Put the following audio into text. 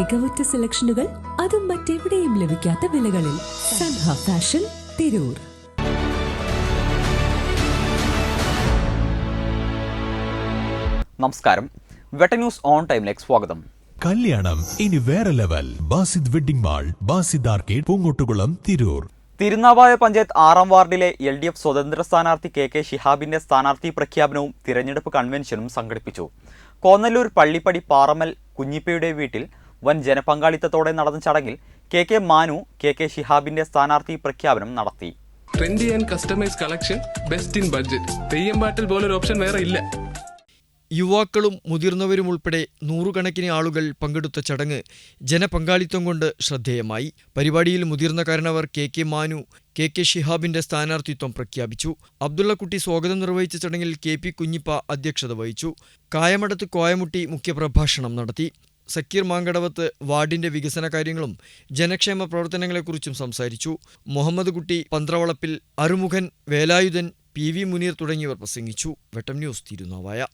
മികവുറ്റ സെലക്ഷനുകൾ അതും മറ്റെവിടെയും ലഭിക്കാത്ത വിലകളിൽ സൻഹ ഫാഷൻ തിരൂർ. നമസ്കാരം. വെട്ട ന്യൂസ് ഓൺ ടൈമിലേക്ക് സ്വാഗതം. കല്യാണം ഇനി വേറെ level. Basid wedding mall Basid arcade Poongottukulam Tirur. Thirunavaya panchayat ആറാം വാർഡിലെ എൽ ഡി എഫ് സ്വതന്ത്ര സ്ഥാനാർത്ഥി കെ കെ ഷിഹാബിന്റെ സ്ഥാനാർത്ഥി പ്രഖ്യാപനവും തിരഞ്ഞെടുപ്പ് കൺവെൻഷനും സംഘടിപ്പിച്ചു. കോന്നല്ലൂർ പള്ളിപ്പടി പാറമൽ കുഞ്ഞിപ്പയുടെ വീട്ടിൽ വൻ ജനപങ്കാളിത്തത്തോടെ നടന്ന ചടങ്ങിൽ K K Manu K K ഷിഹാബിന്റെ സ്ഥാനാർത്ഥി പ്രഖ്യാപനം നടത്തി. Trendy and customise collection best in budget Theyyam പാട്ടിൽ പോലൊരു ഓപ്ഷൻ വേറെ ഇല്ല. യുവാക്കളും മുതിർന്നവരും ഉൾപ്പെടെ നൂറുകണക്കിന് ആളുകൾ പങ്കെടുത്ത ചടങ്ങ് ജനപങ്കാളിത്തം കൊണ്ട് ശ്രദ്ധേയമായി. പരിപാടിയിൽ മുതിർന്ന കാരണവർ K K Manu K K ഷിഹാബിന്റെ സ്ഥാനാർത്ഥിത്വം പ്രഖ്യാപിച്ചു. അബ്ദുള്ളക്കുട്ടി സ്വാഗതം നിർവഹിച്ച ചടങ്ങിൽ കെ പി കുഞ്ഞിപ്പ അധ്യക്ഷത വഹിച്ചു. കായമടത്ത് കോയമുട്ടി മുഖ്യപ്രഭാഷണം നടത്തി. സക്കീർ മാങ്കടവത്ത് വാർഡിന്റെ വികസന കാര്യങ്ങളും ജനക്ഷേമ പ്രവർത്തനങ്ങളെക്കുറിച്ചും സംസാരിച്ചു. മുഹമ്മദ് കുട്ടി പന്ത്രവളപ്പിൽ അറുമുഖൻ വേലായുധൻ പി വി മുനീർ തുടങ്ങിയവർ പ്രസംഗിച്ചു. വെട്ടം ന്യൂസ് തിരുനാവായ.